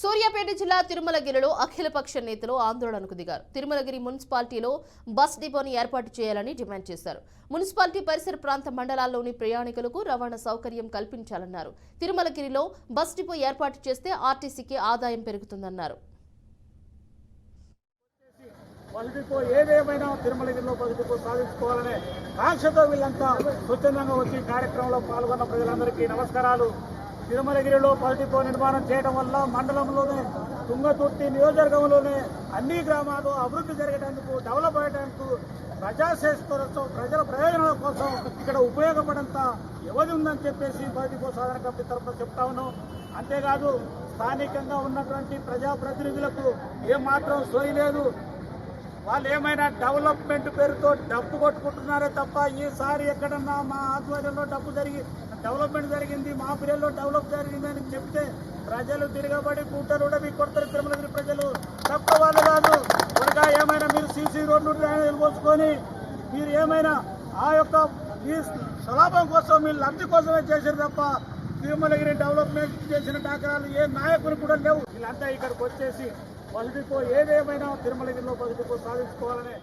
సూర్యాపేట జిల్లా తిరుమలగిరిలో అఖిలపక్ష నేతలు ఆందోళనకు దిగారు. తిరుమలగిరి మున్సిపాలిటీలో బస్ డిపోని ఏర్పాటు చేయాలని డిమాండ్ చేశారు. మున్సిపాలిటీ పరిసర ప్రాంత మండలాల్లోని ప్రయాణికులకు రవాణా సౌకర్యం కల్పించాలన్నారు. తిరుమలగిరిలో బస్ డిపో ఏర్పాటు చేస్తే ఆర్టీసీకి ఆదాయం పెరుగుతుందన్నారు. పలుటికో ఏదేమైనా తిరుమలగిరిలో సాధించుకోవాలనే కాంక్షతో వీళ్ళంతా స్వచ్ఛందంగా వచ్చి కార్యక్రమంలో పాల్గొన్న ప్రజలందరికీ నమస్కారాలు. తిరుమలగిరిలో పలుటికో నిర్మాణం చేయడం వల్ల మండలంలోనే తుంగతుర్తి నియోజకవర్గంలోనే అన్ని గ్రామాలు అభివృద్ధి జరగడానికి డెవలప్ అయ్యడానికి ప్రజాశ్రేష్ఠతో ప్రజల ప్రయోజనాల కోసం ఇక్కడ ఉపయోగపడంత ఎవరి ఉందని చెప్పేసి పలుటికో సాధన కమిటీ తరఫున చెప్తా ఉన్నాం. అంతేకాదు స్థానికంగా ఉన్నటువంటి ప్రజాప్రతినిధులకు ఏమాత్రం సోయి లేదు. వాళ్ళు ఏమైనా డెవలప్మెంట్ పేరుతో డబ్బు కొట్టుకుంటున్నారే తప్ప ఈసారి ఎక్కడన్నా మా ఆధ్వర్యంలో డబ్బు జరిగి డెవలప్మెంట్ జరిగింది మా పిల్లల్లో డెవలప్ జరిగిందని చెప్తే ప్రజలు తిరగబడి కూటలు కూడా మీకు కొడతారు తిరుమలగిరి ప్రజలు. తప్ప వాళ్ళు కాదు. ఇంకా ఏమైనా మీరు సీసీ రోడ్లు పోసుకొని మీరు ఏమైనా ఆ యొక్క మీ స్వలాభం కోసం మీ లబ్ధి కోసమే చేశారు తప్ప తిరుమలగిరి డెవలప్మెంట్ చేసిన దాఖలాలు ఏ నాయకులు కూడా లేవు. వీళ్ళంతా ఇక్కడికి వచ్చేసి పలుటికో ఏదేమైనా తిరుమలగిరిలో పలుటికో సాధించుకోవాలనే